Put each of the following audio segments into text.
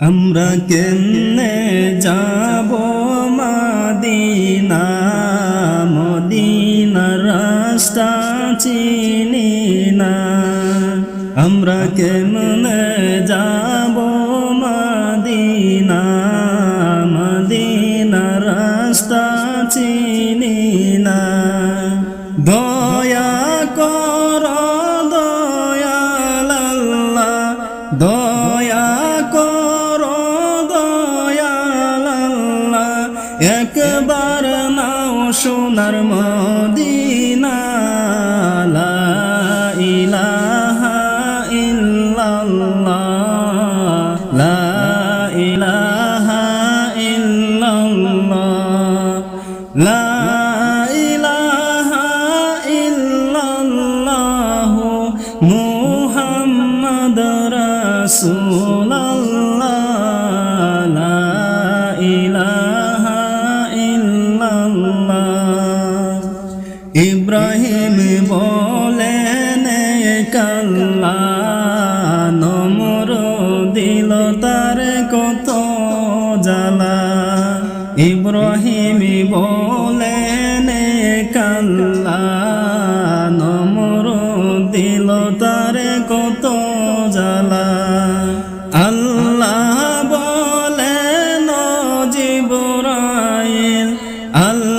আমরা কেমনে যাব মাদিনা? মদিনার রাস্তা চিনি না। আমরা কেমনে যাব মাদিনা? মদিনার রাস্তা চিনি না। একবার নাও সোনার মদিনা। বলেন কাল্লা নমর দিল তার কত জ্বালা। ইব্রাহিম বলেন কাল্লা নমর দিল তার কত জ্বালা। আল্লাহ বলেন জিবরাইল, আল্লাহ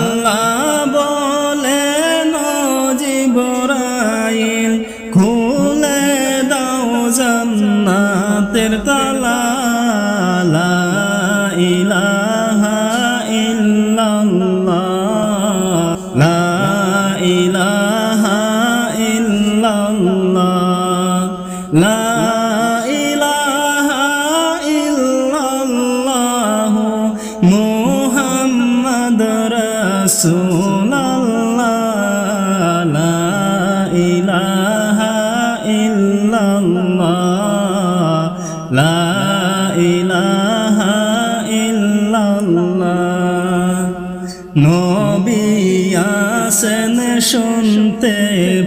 শুনতে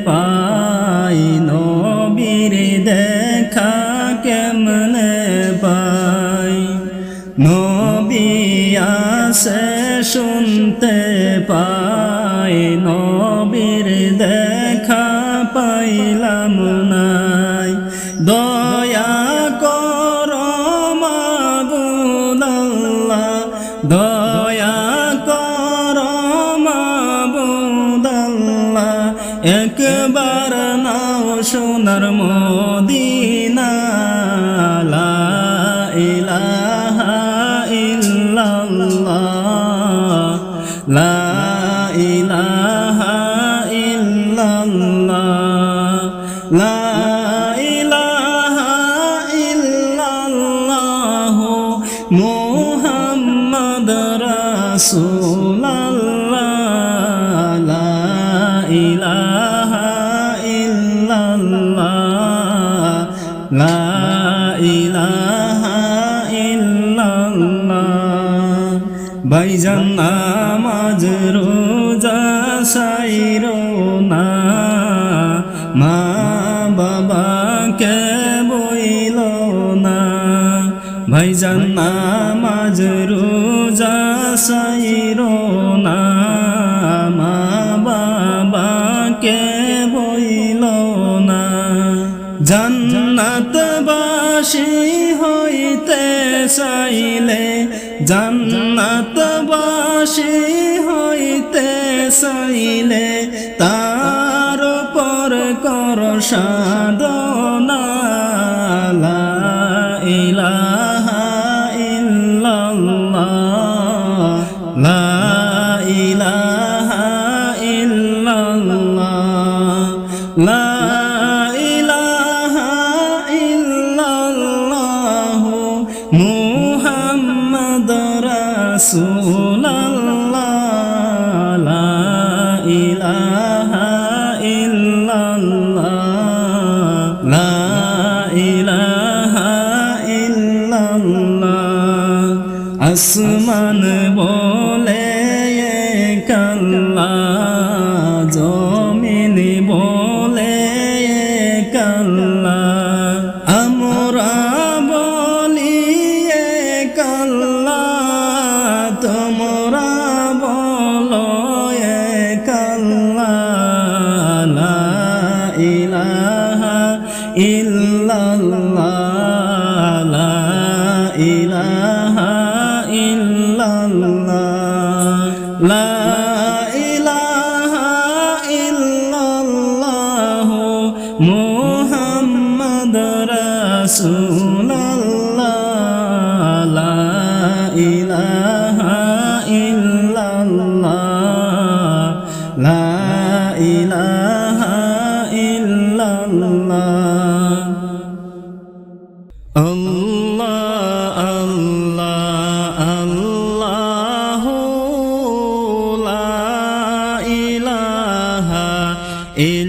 পাই নবীর দেখা কেমনে পাই? নবী আসে শুনতে পাই নবীর দেখা পাইলাম নাই মুহাম্মদ রাসূলুল্লাহ। লা ইলাহা ইল্লাল্লাহ। লা ইলাহা ইল্লাল্লাহ। ভাইজান নামাজ রোজা সাইরো বাবাকে বইল না ভাইজান নামাজ রোজা সাইরো না মা বাবাকে বইল না জান্নাতবাসী হইতে চাইলে জান্নাতবাসী হইতে চাইলে কর সাধনা লা ইলাহা আসমান বলে আল্লাহ। In.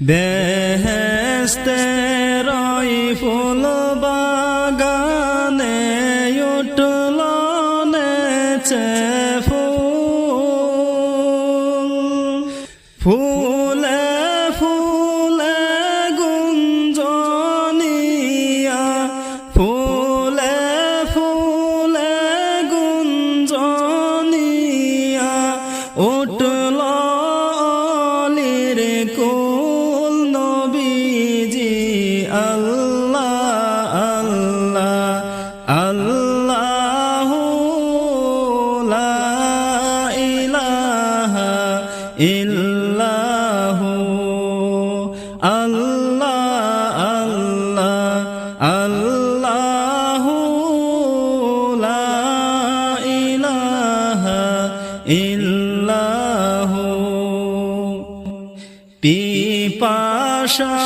বেহেস্তে রই ফুল বাগানে উঠল নেছে ফুল। ফুলে ফুলে গুঞ্জনিয়া, ফুলে ফুলে গুঞ্জনিয়া, উঠল অলির কো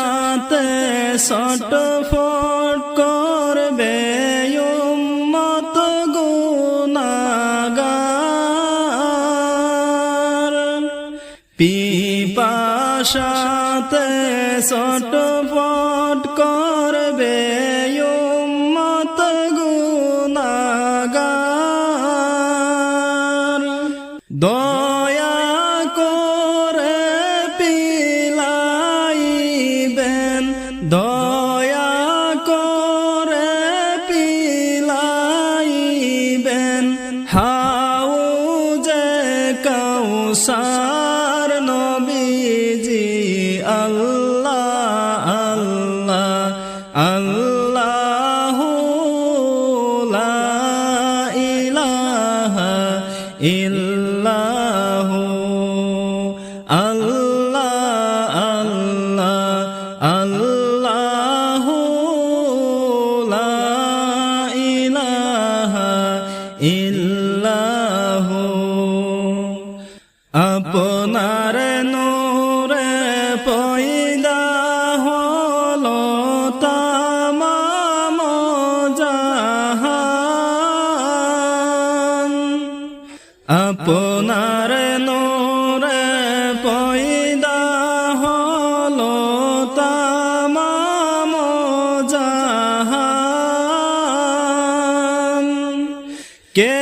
সাথে সট ফট করবে মত গুণাগার পিপাসাতে সট sun. কে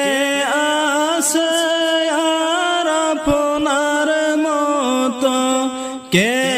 আসে আর আপনার মতো? কে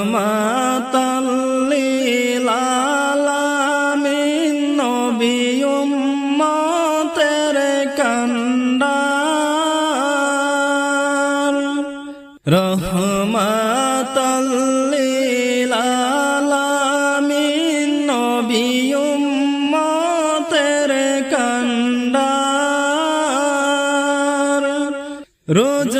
রোজ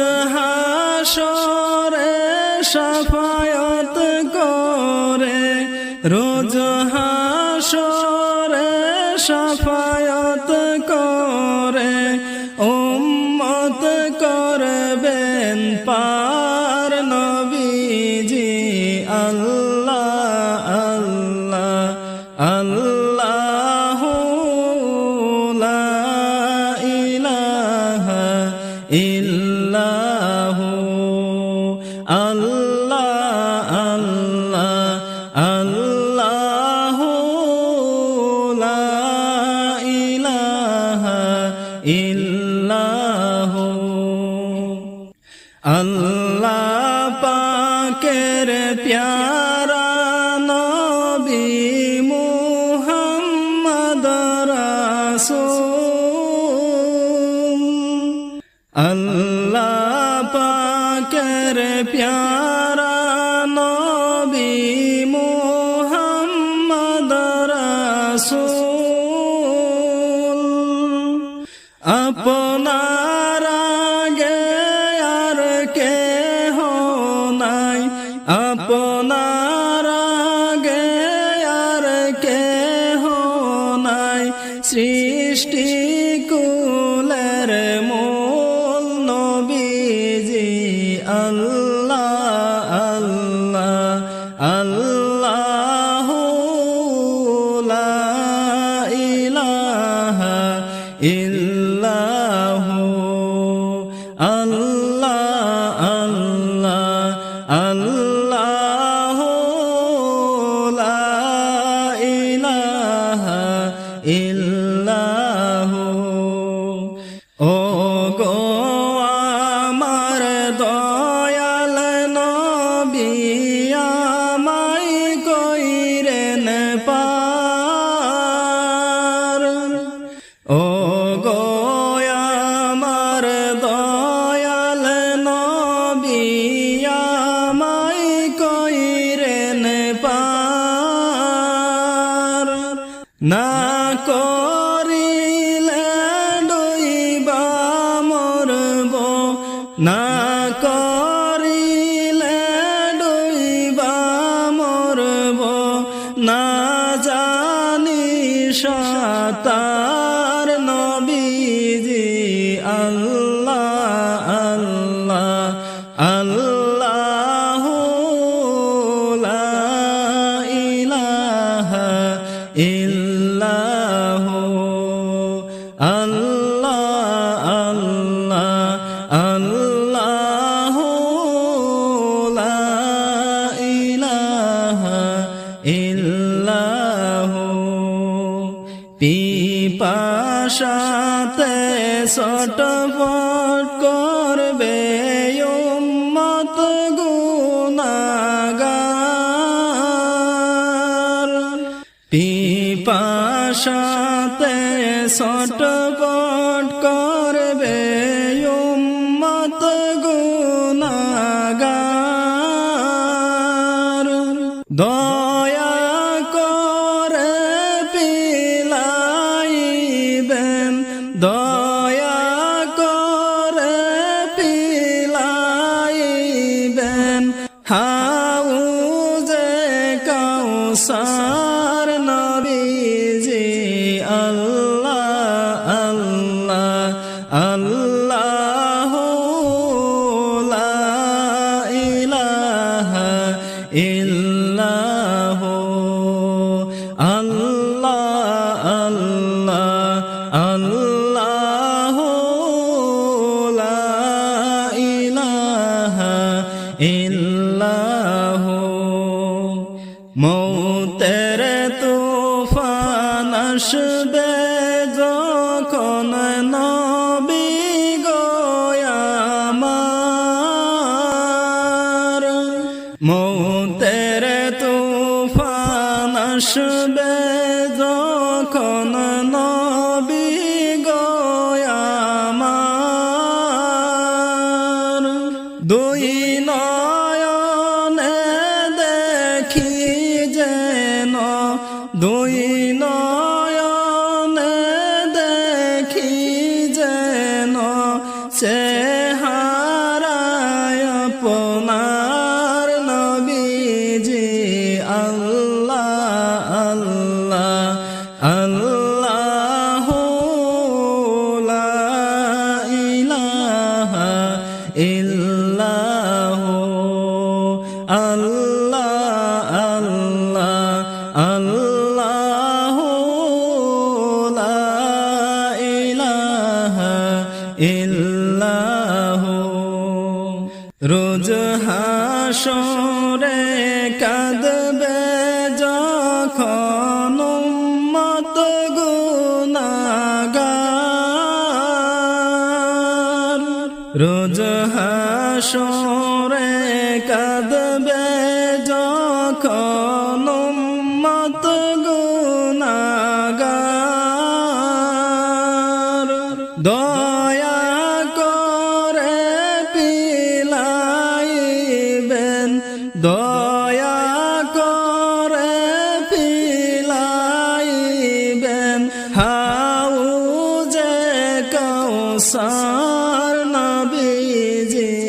মাসুম আল্লাহ পাকের প্যার সৃষ্টি কুলর go. na, সটপট করবে উম্মত গুনাগার। পিপাসাতে সটপট করবে উম্মত গুনাগার। দ in তুফান আসবে যখন নবী গুনাগার রোজ হাসো কৌসার নবীজি আল্লাহ